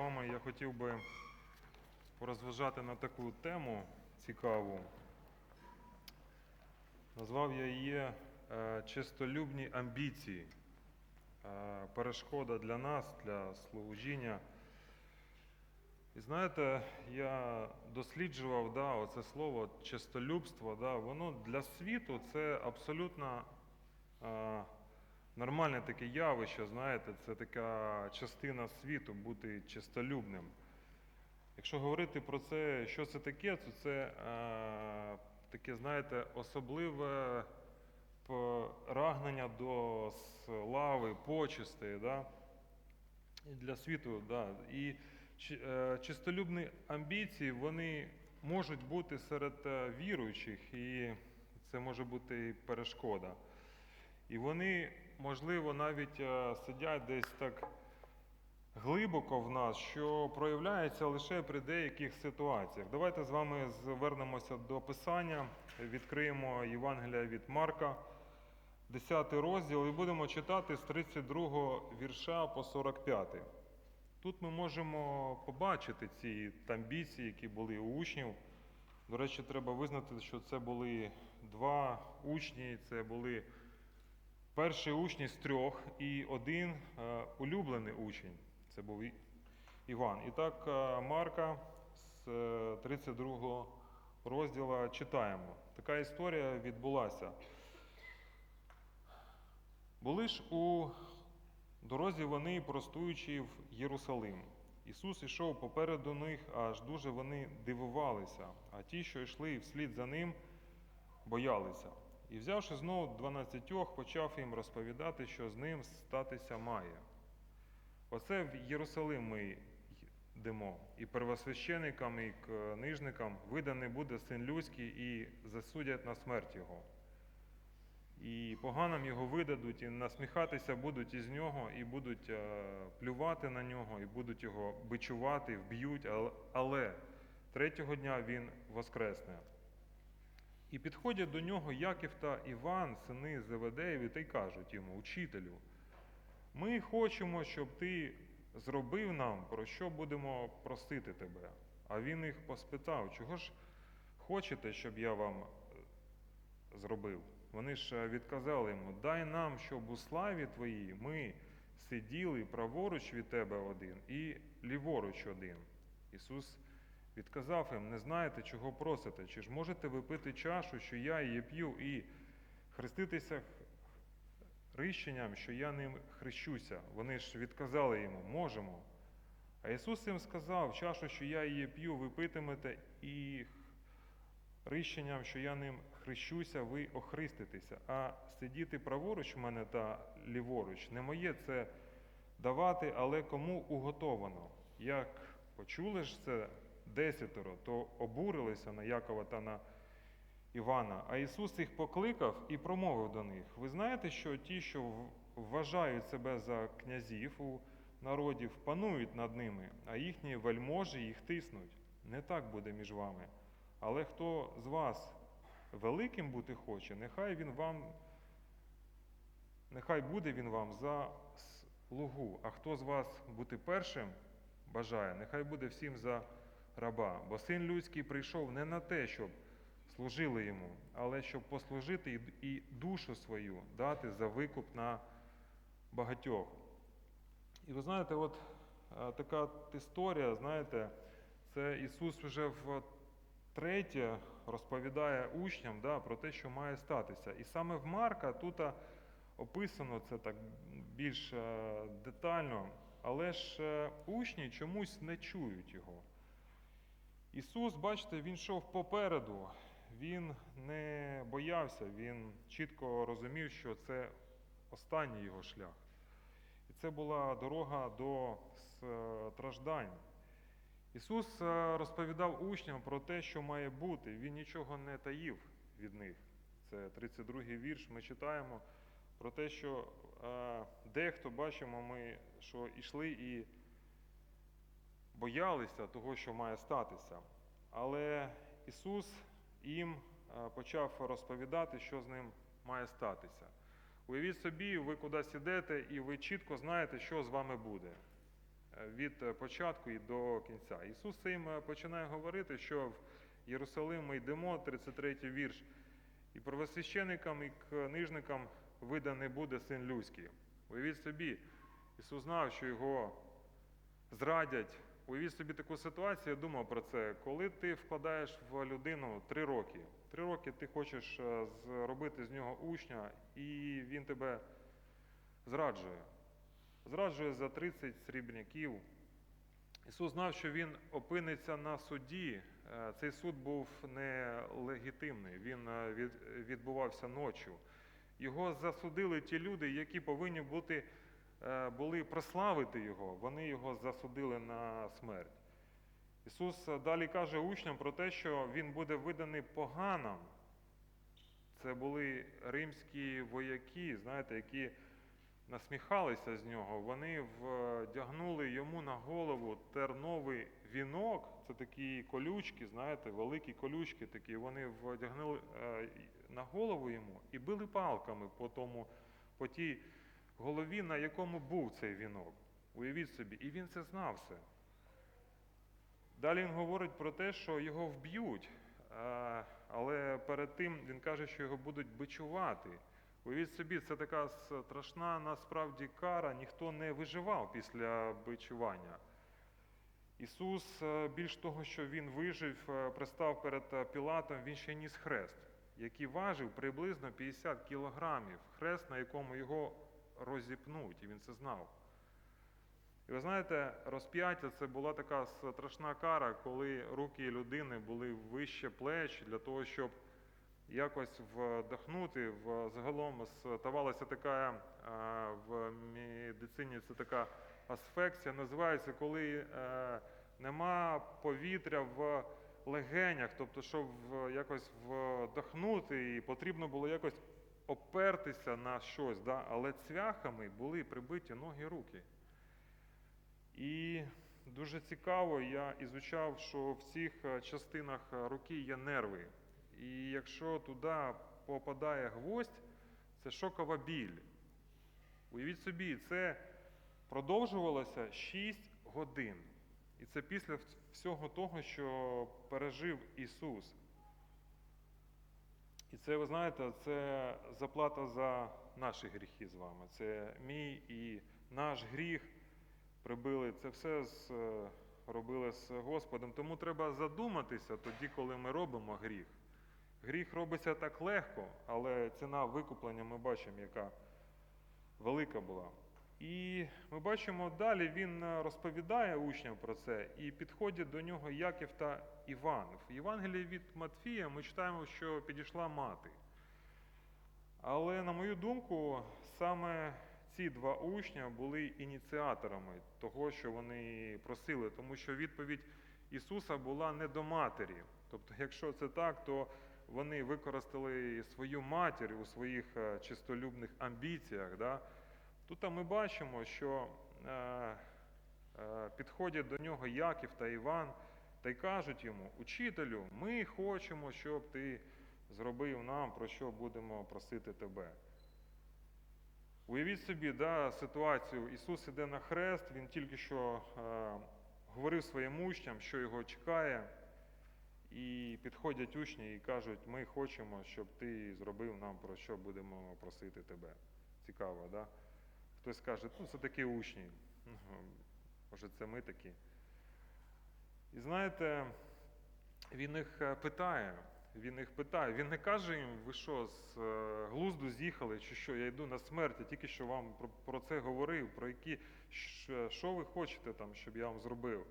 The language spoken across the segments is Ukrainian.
вами я хотів би порозважати на таку тему цікаву. Назвав я її е, чистолюбні амбіції. Е, Перешкода для нас, для служіння. І знаєте, я досліджував да, оце слово чистолюбство, да, воно для світу це абсолютно е, нормальне таке явище, знаєте, це така частина світу бути чистолюбним. Якщо говорити про це, що це таке, то це е, таке, знаєте, особливе прагнення до слави, почестей. Да? Для світу, да. І е, чистолюбні амбіції, вони можуть бути серед е, віруючих, і це може бути і перешкода. І вони, можливо, навіть е, сидять десь так глибоко в нас, що проявляється лише при деяких ситуаціях. Давайте з вами звернемося до Писання, відкриємо Євангелія від Марка, 10 розділ, і будемо читати з 32 вірша по 45. Тут ми можемо побачити ці амбіції, які були у учнів. До речі, треба визнати, що це були два учні, це були перші учні з трьох і один е, улюблений учень. Це був Іван. І так, е, Марка з е, 32 розділу читаємо. Така історія відбулася. Були ж у дорозі вони, простуючи в Єрусалим. Ісус ішов попереду них, аж дуже вони дивувалися, а ті, що йшли вслід за ним, боялися. І взявши знову дванадцятьох, почав їм розповідати, що з ним статися має. Оце в Єрусалим ми йдемо, і первосвященикам, і книжникам виданий буде син людський, і засудять на смерть його. І поганим його видадуть, і насміхатися будуть із нього, і будуть е, плювати на нього, і будуть його бичувати, вб'ють, але, але третього дня він воскресне. І підходять до нього Яків та Іван, сини Зеведеєві, та й кажуть йому, учителю, ми хочемо, щоб ти зробив нам, про що будемо просити тебе. А він їх поспитав, чого ж хочете, щоб я вам е, зробив? Вони ж е, відказали йому, дай нам, щоб у славі твоїй ми сиділи праворуч від тебе один і ліворуч один. Ісус відказав їм, не знаєте, чого просите, чи ж можете ви пити чашу, що я її п'ю, і хреститися хрещенням, що я ним хрещуся. Вони ж відказали йому, можемо. А Ісус їм сказав, чашу, що я її п'ю, ви питимете, і хрещенням, що я ним хрещуся, ви охриститеся. А сидіти праворуч мене та ліворуч, не моє це давати, але кому уготовано. Як почули ж це десятеро, то обурилися на Якова та на Івана. А Ісус їх покликав і промовив до них: Ви знаєте, що ті, що вважають себе за князів у народів, панують над ними, а їхні вельможі їх тиснуть. Не так буде між вами. Але хто з вас великим бути хоче, нехай він вам, нехай буде він вам за слугу. А хто з вас бути першим бажає, нехай буде всім за раба. Бо син людський прийшов не на те, щоб служили йому, але щоб послужити і- душу свою дати за викуп на багатьох. І ви знаєте, от е, така історія, знаєте, це Ісус вже в третє розповідає учням да, про те, що має статися. І саме в Марка тут описано це так більш е, детально, але ж е, учні чомусь не чують його. Ісус, бачите, Він йшов попереду, Він не боявся, Він чітко розумів, що це останній його шлях. І це була дорога до страждань. Ісус е, розповідав учням про те, що має бути. Він нічого не таїв від них. Це 32-й вірш. Ми читаємо про те, що е, дехто бачимо, ми, що йшли і боялися того, що має статися. Але Ісус їм е, почав розповідати, що з ним має статися. Уявіть собі, ви кудись ідете, і ви чітко знаєте, що з вами буде. е, від е, початку і до кінця. Ісус е, починає говорити, що в Єрусалим ми йдемо, 33 вірш, і первосвященикам і книжникам виданий буде син людський. Уявіть собі, Ісус знав, що його зрадять. Уявіть собі таку ситуацію, я думав про це. Коли ти вкладаєш в людину три роки, три роки ти хочеш е, зробити з нього учня, і він тебе зраджує. Зраджує за 30 срібняків. Ісус знав, що він опиниться на суді. Е, Цей суд був нелегітимний, він е, відбувався ночі. Його засудили ті люди, які повинні бути, були прославити його. Вони його засудили на смерть. Ісус е, далі каже учням про те, що Він буде виданий поганам. Це були римські вояки, знаєте, які насміхалися з нього. Вони вдягнули йому на голову терновий вінок. Це такі колючки, знаєте, великі колючки такі. Вони вдягнули е, на голову йому і били палками по тому, по тій голові, на якому був цей вінок. Уявіть собі, і він це знав все. Далі він говорить про те, що його вб'ють, але перед тим він каже, що його будуть бичувати. Уявіть собі, це така страшна насправді кара, ніхто не виживав після бичування. Ісус, е, більш того, що Він вижив, е, пристав перед е, Пілатом, Він ще ніс хрест, який важив приблизно 50 кілограмів. Хрест, на якому його розіпнуть, і він це знав. І ви знаєте, розп'яття це була така страшна кара, коли руки людини були вище плеч для того, щоб якось вдохнути. Загалом ставалася така е, в медицині це така асфексія, називається, коли е, нема повітря в легенях, тобто, щоб якось вдохнути, і потрібно було якось опертися на щось, да? але цвяхами були прибиті ноги руки. І дуже цікаво, я ізучав, що в цих е, частинах е, руки є нерви. І якщо туди попадає гвоздь, це шокова біль. Уявіть собі, це продовжувалося 6 годин. І це після всього того, що пережив Ісус. І це, ви знаєте, це заплата за наші гріхи з вами. Це мій і наш гріх прибили. Це все з, е, робили з Господом. Тому треба задуматися тоді, коли ми робимо гріх. Гріх робиться так легко, але ціна викуплення ми бачимо, яка велика була. І ми бачимо далі, він е, розповідає учням про це, і підходять до нього Яків та Іван. В Євангелії від Матфія ми читаємо, що підійшла мати. Але, на мою думку, саме ці два учня були ініціаторами того, що вони просили, тому що відповідь Ісуса була не до матері. Тобто, якщо це так, то вони використали свою матір у своїх е, чистолюбних амбіціях. Да? Тут ми бачимо, що е, е, підходять до нього Яків та Іван та й кажуть йому: Учителю, ми хочемо, щоб ти зробив нам, про що будемо просити тебе. Уявіть собі да, ситуацію. Ісус іде на хрест, Він тільки що е, говорив своїм учням, що його чекає. І підходять учні і кажуть, ми хочемо, щоб ти зробив нам, про що будемо просити тебе. Цікаво, да? Хтось скаже, ну це такі учні. Може, це ми такі. І знаєте, він їх е, питає. Він їх питає. Він не каже їм, ви що, з е, глузду з'їхали, чи що, я йду на смерть, я тільки що вам про, це говорив, про які, що ви хочете там, щоб я вам зробив.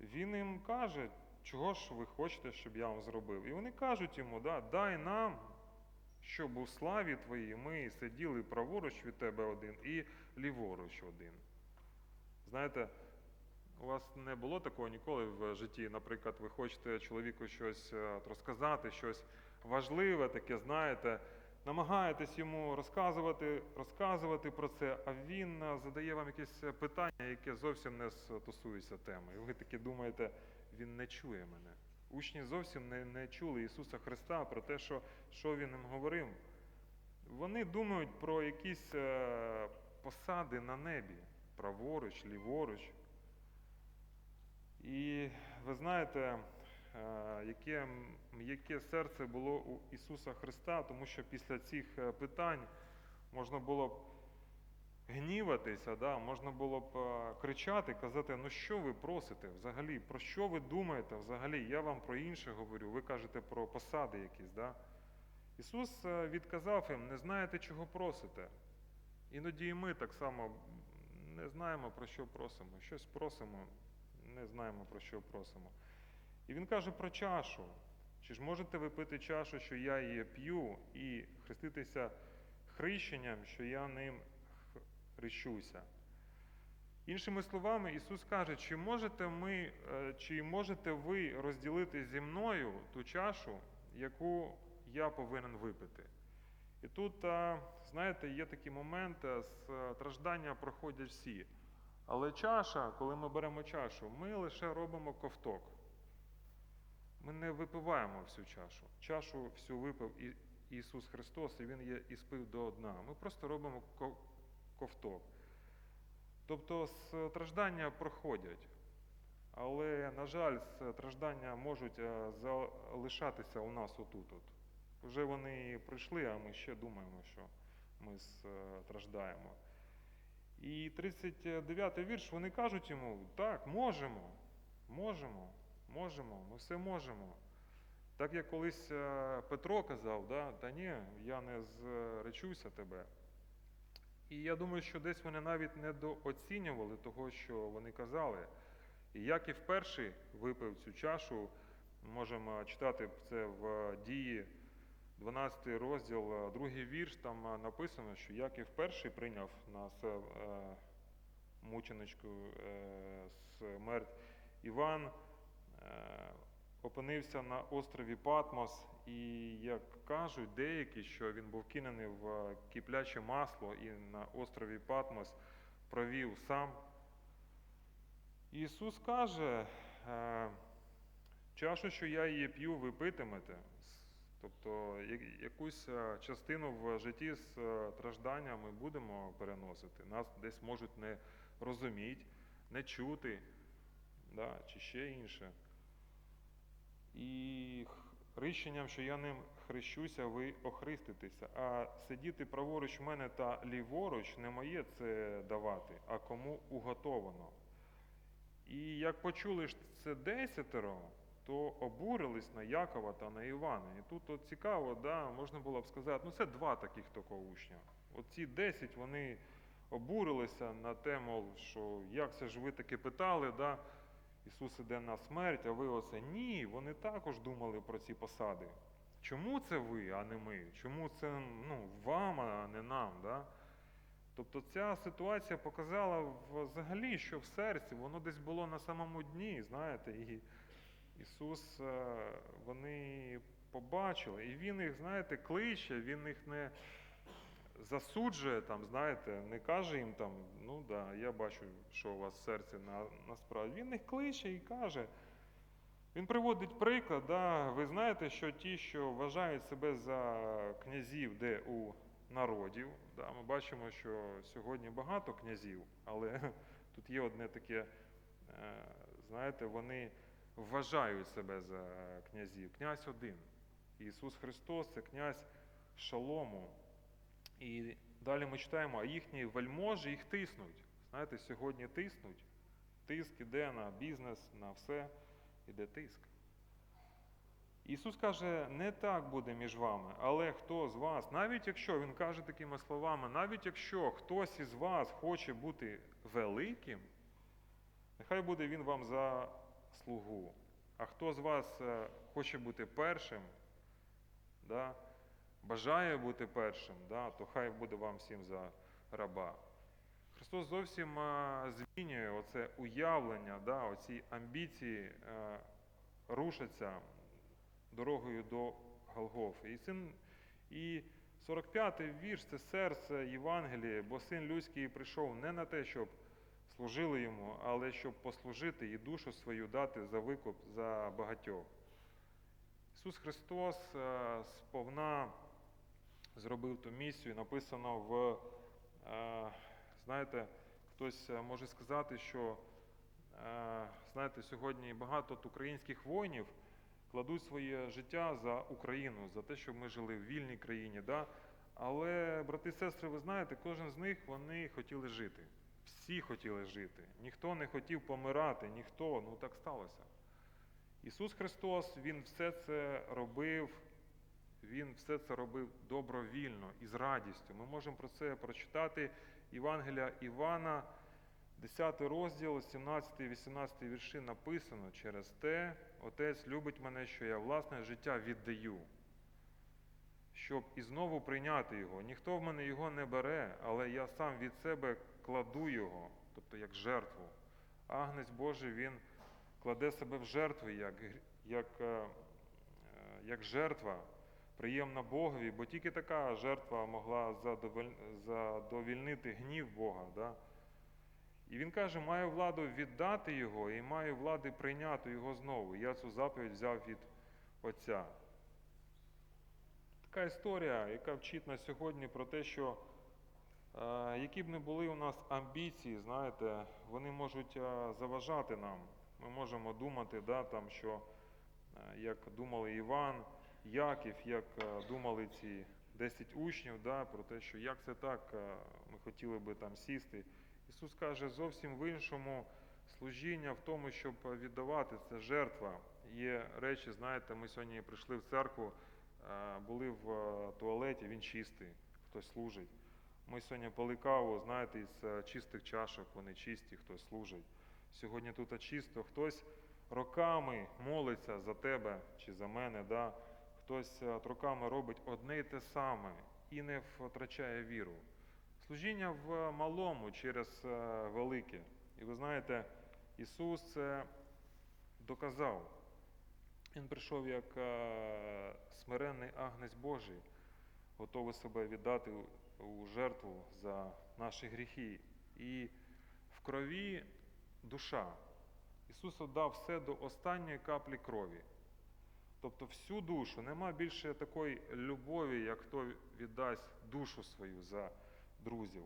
Він їм каже, чого ж ви хочете, щоб я вам зробив. І вони кажуть йому, да, дай нам, щоб у славі твоїй ми сиділи праворуч від тебе один і ліворуч один. Знаєте, у вас не було такого ніколи в житті, наприклад, ви хочете чоловіку щось е, розказати, щось важливе, таке, знаєте, намагаєтесь йому розказувати, розказувати про це, а він е, задає вам якесь питання, яке зовсім не стосується теми. І ви таки думаєте, він не чує мене. Учні зовсім не не чули Ісуса Христа про те, що що Він їм говорив. Вони думають про якісь е, посади на небі, праворуч, ліворуч. І ви знаєте, е, яке яке серце було у Ісуса Христа, тому що після цих е, питань можна було б гніватися, да? можна було б е, кричати, казати, ну що ви просите взагалі, про що ви думаєте взагалі? Я вам про інше говорю, ви кажете про посади якісь. Да? Ісус е, відказав їм, не знаєте, чого просите. Іноді і ми так само не знаємо, про що просимо. Щось просимо, не знаємо, про що просимо. І він каже про чашу. Чи ж можете ви пити чашу, що я її п'ю, і хреститися хрещенням, що я ним хрещуся? Іншими словами, Ісус каже, чи можете, ми, е, чи можете ви розділити зі мною ту чашу, яку я повинен випити? І тут, знаєте, є такі моменти, страждання проходять всі. Але чаша, коли ми беремо чашу, ми лише робимо ковток. Ми не випиваємо всю чашу. Чашу всю випив Ісус Христос, і Він є і спив до дна. Ми просто робимо ковток. Тобто страждання проходять. Але, на жаль, страждання можуть е, залишатися у нас отут. От. Вже вони прийшли, а ми ще думаємо, що ми страждаємо. І 39-й вірш вони кажуть йому: так, можемо, можемо, можемо, ми все можемо. Так як колись е, Петро казав, да, та ні, я не зречуся тебе. І я думаю, що десь вони навіть недооцінювали того, що вони казали. І Яків перший випив цю чашу, можемо читати це в дії 12 розділ, е, другий вірш, там е, написано, що Яків перший прийняв на себе е, мученичку е, смерть. Іван е, опинився на острові Патмос, і як кажуть деякі, що він був кинений в кипляче масло і на острові Патмос провів сам. Ісус каже, е, чашу, що я її п'ю, ви питимете. Тобто якусь е, частину в житті з е, страждання ми будемо переносити. Нас десь можуть не розуміти, не чути, да, чи ще інше. І х- що я ним хрещуся, ви охриститеся. А сидіти праворуч мене та ліворуч не моє це давати, а кому уготовано. І як почули ж це десятеро, то обурились на Якова та на Івана. І тут от цікаво, да, можна було б сказати, ну це два таких такого учня. От ці десять вони обурилися на те, мов, що як це ж ви таки питали, да, Ісус іде на смерть, а ви оце ні. Вони також думали про ці посади. Чому це ви, а не ми? Чому це ну, вам, а не нам? Да? Тобто ця ситуація показала взагалі, що в серці воно десь було на самому дні, знаєте, і Ісус, е, вони побачили, і Він їх, знаєте, кличе, Він їх не засуджує, там, знаєте, не каже їм там, ну да, я бачу, що у вас в серці на, насправді. Він їх кличе і каже. Він приводить приклад, да, ви знаєте, що ті, що вважають себе за князів, де у народів, да, ми бачимо, що сьогодні багато князів, але тут є одне таке, е, знаєте, вони вважають себе за князів. Князь один. Ісус Христос це князь шалому. І далі ми читаємо, а їхні вельможі їх тиснуть. Знаєте, сьогодні тиснуть. Тиск іде на бізнес, на все, іде тиск. Ісус каже, не так буде між вами, але хто з вас, навіть якщо Він каже такими словами, навіть якщо хтось із вас хоче бути великим, нехай буде він вам за слугу. А хто з вас е, хоче бути першим, да, бажає бути першим, да, то хай буде вам всім за раба. Христос зовсім змінює оце уявлення, да, оці амбіції е, рушаться дорогою до Голгофи. І, син, і 45-й вірш це серце Євангелія, бо син людський прийшов не на те, щоб служили йому, але щоб послужити і душу свою дати за викуп за багатьох. Ісус Христос е, сповна зробив ту місію, написано в, е, знаєте, хтось е, може сказати, що е, знаєте, сьогодні багато українських воїнів кладуть своє життя за Україну, за те, щоб ми жили в вільній країні. Да? Але, брати і сестри, ви знаєте, кожен з них вони хотіли жити. Всі хотіли жити. Ніхто не хотів помирати, ніхто, ну так сталося. Ісус Христос, Він все це робив, Він все це робив добровільно і з радістю. Ми можемо про це прочитати Євангелія Івана, 10 розділ, 17-18 вірші написано через те, Отець любить мене, що я власне життя віддаю, щоб і знову прийняти його. Ніхто в мене його не бере, але я сам від себе кладу його, тобто як жертву. Агнець Божий, він кладе себе в жертву як, як, е, як жертва, приємна Богові, бо тільки така жертва могла задовільнити гнів Бога. Да? І він каже, маю владу віддати його і маю влади прийняти його знову. Я цю заповідь взяв від Отця. Така історія, яка вчить нас сьогодні про те, що е, які б не були у нас амбіції, знаєте, вони можуть е, заважати нам. Ми можемо думати, да, там, що е, як думали Іван, Яків, як е, думали ці 10 учнів, да, про те, що як це так, е, ми хотіли би там сісти. Ісус каже зовсім в іншому служіння, в тому, щоб віддавати це жертва. Є речі, знаєте, ми сьогодні прийшли в церкву, е, були в туалеті, він чистий, хтось служить. Ми сьогодні пили каву, знаєте, із чистих чашок, вони чисті, хтось служить. Сьогодні тут чисто, хтось роками молиться за тебе чи за мене, да? Хтось е, роками робить одне й те саме і не втрачає віру. Служіння в малому через е, велике. І ви знаєте, Ісус це доказав. Він прийшов як е, смиренний агнець Божий, готовий себе віддати у жертву за наші гріхи. І в крові душа. Ісус віддав все до останньої каплі крові. Тобто всю душу. Нема більше такої любові, як хто віддасть душу свою за друзів.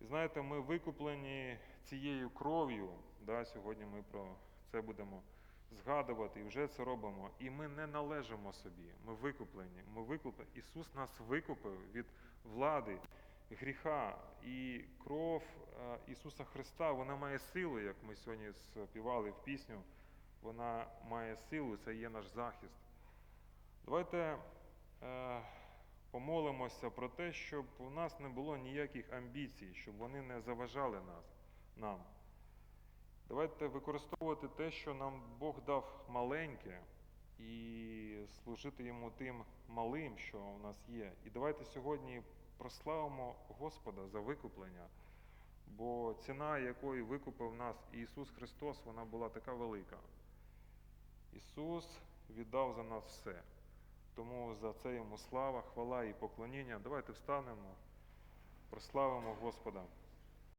І знаєте, ми викуплені цією кров'ю. Да, сьогодні ми про це будемо згадувати і вже це робимо. І ми не належимо собі. Ми викуплені. Ми викуплені. Ісус нас викупив від влади, гріха. І кров е, Ісуса Христа, вона має силу, як ми сьогодні співали в пісню. Вона має силу, це є наш захист. Давайте е, помолимося про те, щоб у нас не було ніяких амбіцій, щоб вони не заважали нас, нам. Давайте використовувати те, що нам Бог дав маленьке, і служити йому тим малим, що у нас є. І давайте сьогодні прославимо Господа за викуплення, бо ціна, якою викупив нас Ісус Христос, вона була така велика. Ісус віддав за нас все. Тому за це йому слава, хвала і поклоніння. Давайте встанемо, прославимо Господа.